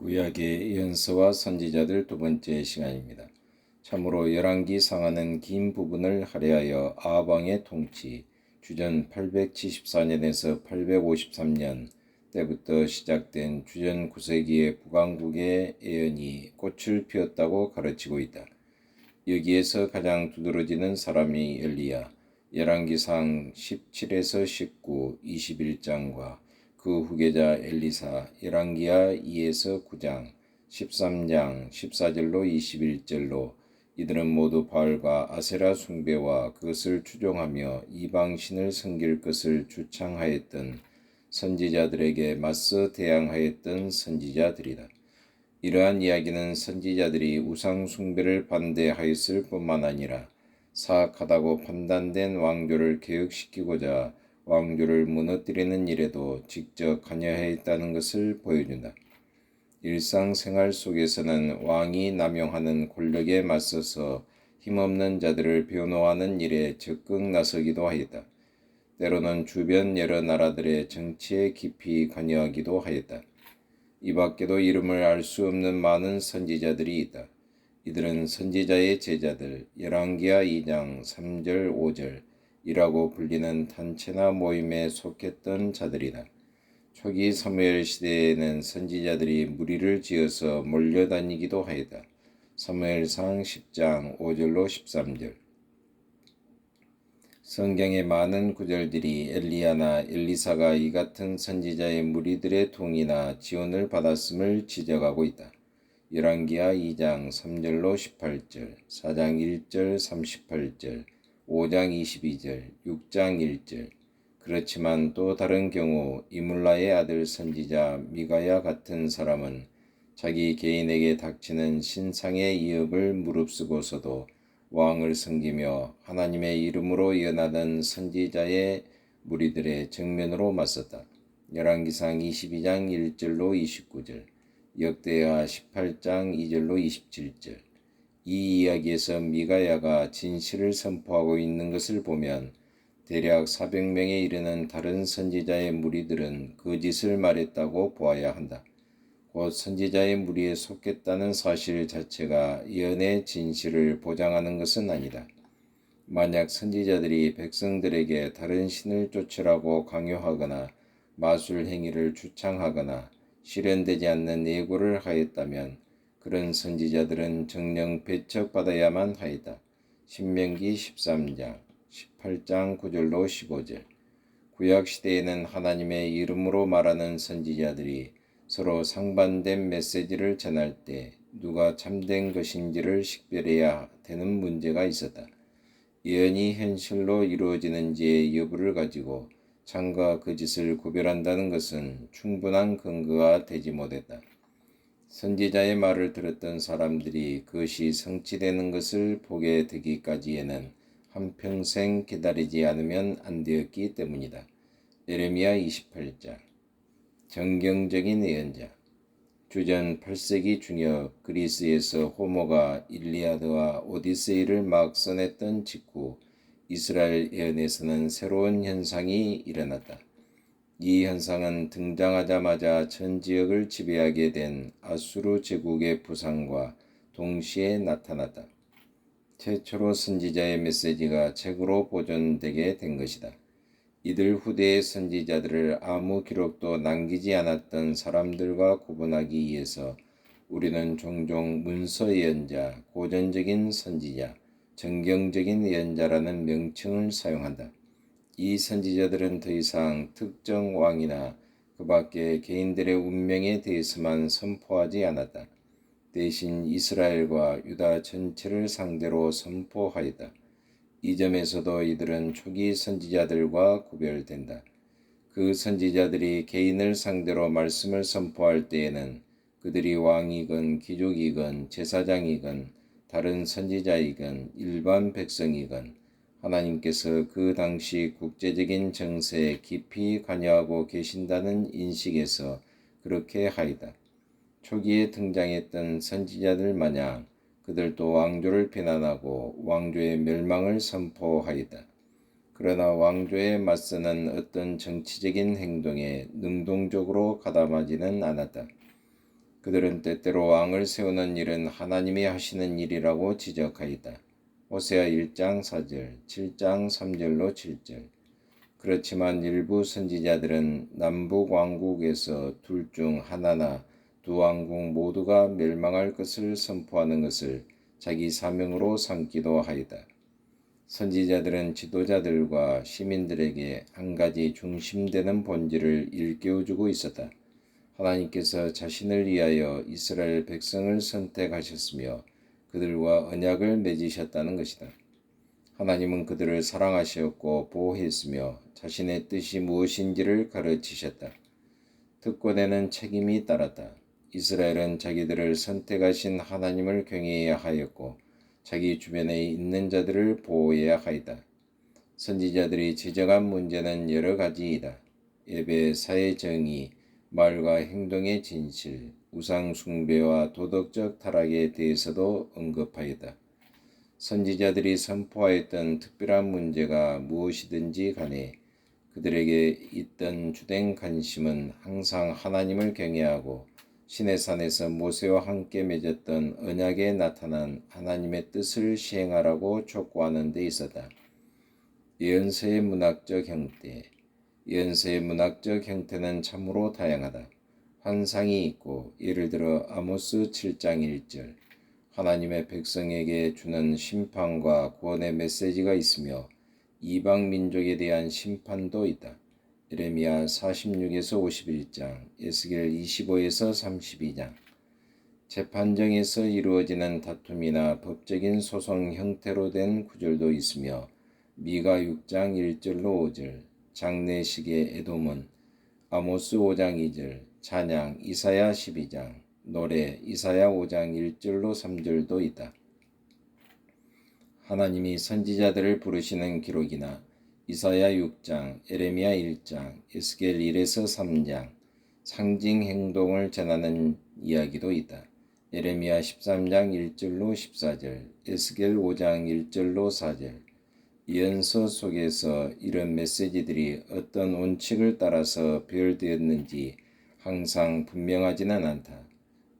구약의 예언서와 선지자들 두 번째 시간입니다. 참으로 열왕기 상하는 긴 부분을 할애하여 아합 왕의 통치 주전 874년에서 853년 때부터 시작된 주전 9세기의 북왕국의 예언이 꽃을 피웠다고 가르치고 있다. 여기에서 가장 두드러지는 사람이 엘리야, 열왕기상 17에서 19, 21장과 그 후계자 엘리사, 열왕기하 2에서 9장, 13장 14절로 21절로 이들은 모두 바알과 아세라 숭배와 그것을 추종하며 이방신을 섬길 것을 주창하였던 선지자들에게 맞서 대항하였던 선지자들이다. 이러한 이야기는 선지자들이 우상 숭배를 반대하였을 뿐만 아니라 사악하다고 판단된 왕조를 개혁시키고자 왕조를 무너뜨리는 일에도 직접 관여했다는 것을 보여준다. 일상생활 속에서는 왕이 남용하는 권력에 맞서서 힘없는 자들을 변호하는 일에 적극 나서기도 하였다. 때로는 주변 여러 나라들의 정치에 깊이 관여하기도 하였다. 이 밖에도 이름을 알 수 없는 많은 선지자들이 있다. 이들은 선지자의 제자들, 열왕기하 2장 3절 5절 이라고 불리는 단체나 모임에 속했던 자들이다. 초기 사무엘 시대에는 선지자들이 무리를 지어서 몰려다니기도 하였다. 사무엘상 10장 5절로 13절 성경의 많은 구절들이 엘리야나 엘리사가 이 같은 선지자의 무리들의 동의나 지원을 받았음을 지적하고 있다. 열왕기하 2장 3절로 18절, 4장 1절 38절, 5장 22절, 6장 1절. 그렇지만 또 다른 경우 이물라의 아들 선지자 미가야 같은 사람은 자기 개인에게 닥치는 신상의 이업을 무릅쓰고서도 왕을 섬기며 하나님의 이름으로 연하던 선지자의 무리들의 정면으로 맞섰다. 열왕기상 22장 1절로 29절, 역대하 18장 2절로 27절. 이 이야기에서 미가야가 진실을 선포하고 있는 것을 보면 대략 400명에 이르는 다른 선지자의 무리들은 거짓을 말했다고 보아야 한다. 곧 선지자의 무리에 속했다는 사실 자체가 예언의 진실을 보장하는 것은 아니다. 만약 선지자들이 백성들에게 다른 신을 쫓으라고 강요하거나 마술 행위를 주창하거나 실현되지 않는 예고를 하였다면 그런 선지자들은 정령 배척받아야만 하이다. 신명기 13장 18장 9절로 15절 구약 시대에는 하나님의 이름으로 말하는 선지자들이 서로 상반된 메시지를 전할 때 누가 참된 것인지를 식별해야 되는 문제가 있었다. 예언이 현실로 이루어지는지의 여부를 가지고 참과 거짓을 구별한다는 것은 충분한 근거가 되지 못했다. 선지자의 말을 들었던 사람들이 그것이 성취되는 것을 보게 되기까지에는 한평생 기다리지 않으면 안 되었기 때문이다. 예레미야 28장 정경적인 예언자 주전 8세기 중엽 그리스에서 호모가 일리아드와 오디세이를 막 써냈던 직후 이스라엘 예언에서는 새로운 현상이 일어났다. 이 현상은 등장하자마자 전 지역을 지배하게 된 아수르 제국의 부상과 동시에 나타났다. 최초로 선지자의 메시지가 책으로 보존되게 된 것이다. 이들 후대의 선지자들을 아무 기록도 남기지 않았던 사람들과 구분하기 위해서 우리는 종종 문서 예언자, 고전적인 선지자, 정경적인 예언자라는 명칭을 사용한다. 이 선지자들은 더 이상 특정 왕이나 그 밖의 개인들의 운명에 대해서만 선포하지 않았다. 대신 이스라엘과 유다 전체를 상대로 선포하였다. 이 점에서도 이들은 초기 선지자들과 구별된다. 그 선지자들이 개인을 상대로 말씀을 선포할 때에는 그들이 왕이건 귀족이건 제사장이건 다른 선지자이건 일반 백성이건 하나님께서 그 당시 국제적인 정세에 깊이 관여하고 계신다는 인식에서 그렇게 하이다. 초기에 등장했던 선지자들 마냥 그들도 왕조를 비난하고 왕조의 멸망을 선포하이다. 그러나 왕조에 맞서는 어떤 정치적인 행동에 능동적으로 가담하지는 않았다. 그들은 때때로 왕을 세우는 일은 하나님이 하시는 일이라고 지적하였다. 호세아 1장 4절, 7장 3절로 7절. 그렇지만 일부 선지자들은 남북 왕국에서 둘 중 하나나 두 왕국 모두가 멸망할 것을 선포하는 것을 자기 사명으로 삼기도 하였다. 선지자들은 지도자들과 시민들에게 한 가지 중심되는 본질을 일깨워주고 있었다. 하나님께서 자신을 위하여 이스라엘 백성을 선택하셨으며 그들과 언약을 맺으셨다는 것이다. 하나님은 그들을 사랑하셨고 보호했으며 자신의 뜻이 무엇인지를 가르치셨다. 특권에는 책임이 따랐다. 이스라엘은 자기들을 선택하신 하나님을 경외해야 하였고 자기 주변에 있는 자들을 보호해야 하이다. 선지자들이 지적한 문제는 여러 가지이다. 예배, 사회 정의, 말과 행동의 진실, 우상 숭배와 도덕적 타락에 대해서도 언급하였다. 선지자들이 선포하였던 특별한 문제가 무엇이든지 간에 그들에게 있던 주된 관심은 항상 하나님을 경외하고 신의 산에서 모세와 함께 맺었던 언약에 나타난 하나님의 뜻을 시행하라고 촉구하는 데 있었다. 예언서의 문학적 형태 예언서의 문학적 형태는 참으로 다양하다. 환상이 있고 예를 들어 아모스 7장 1절 하나님의 백성에게 주는 심판과 구원의 메시지가 있으며 이방 민족에 대한 심판도 있다. 예레미야 46에서 51장, 에스겔 25에서 32장. 재판정에서 이루어지는 다툼이나 법적인 소송 형태로 된 구절도 있으며 미가 6장 1절로 5절, 장례식의 에돔은 아모스 5장 2절, 찬양 이사야 12장, 노래 이사야 5장 1절로 3절도 있다. 하나님이 선지자들을 부르시는 기록이나 이사야 6장, 에레미야 1장, 에스겔 1에서 3장 상징 행동을 전하는 이야기도 있다. 에레미야 13장 1절로 14절, 에스겔 5장 1절로 4절. 예언서 속에서 이런 메시지들이 어떤 원칙을 따라서 배열되었는지 항상 분명하지는 않다.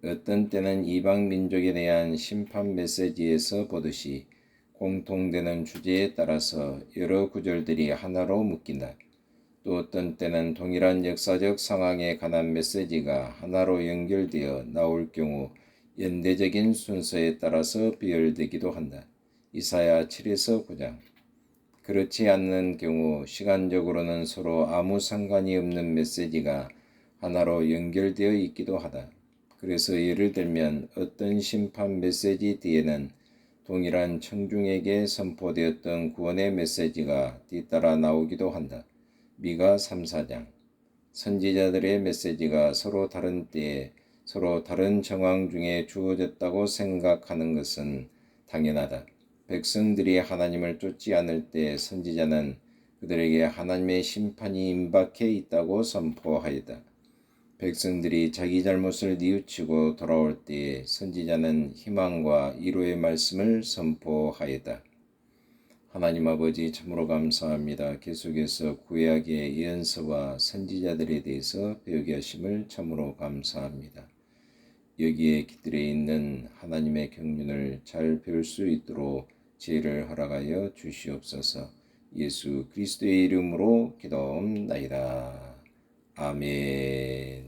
어떤 때는 이방 민족에 대한 심판 메시지에서 보듯이 공통되는 주제에 따라서 여러 구절들이 하나로 묶인다. 또 어떤 때는 동일한 역사적 상황에 관한 메시지가 하나로 연결되어 나올 경우 연대적인 순서에 따라서 비열되기도 한다. 이사야 7에서 9장. 그렇지 않는 경우 시간적으로는 서로 아무 상관이 없는 메시지가 하나로 연결되어 있기도 하다. 그래서 예를 들면 어떤 심판 메시지 뒤에는 동일한 청중에게 선포되었던 구원의 메시지가 뒤따라 나오기도 한다. 미가 3, 4장 선지자들의 메시지가 서로 다른 때에 서로 다른 정황 중에 주어졌다고 생각하는 것은 당연하다. 백성들이 하나님을 쫓지 않을 때 선지자는 그들에게 하나님의 심판이 임박해 있다고 선포하였다. 백성들이 자기 잘못을 뉘우치고 돌아올 때에 선지자는 희망과 위로의 말씀을 선포하였다. 하나님 아버지 참으로 감사합니다. 계속해서 구약의 예언서와 선지자들에 대해서 배우게 하심을 참으로 감사합니다. 여기에 기들에 있는 하나님의 경륜을 잘 배울 수 있도록 지혜를 허락하여 주시옵소서. 예수 그리스도의 이름으로 기도옵나이다. 아멘.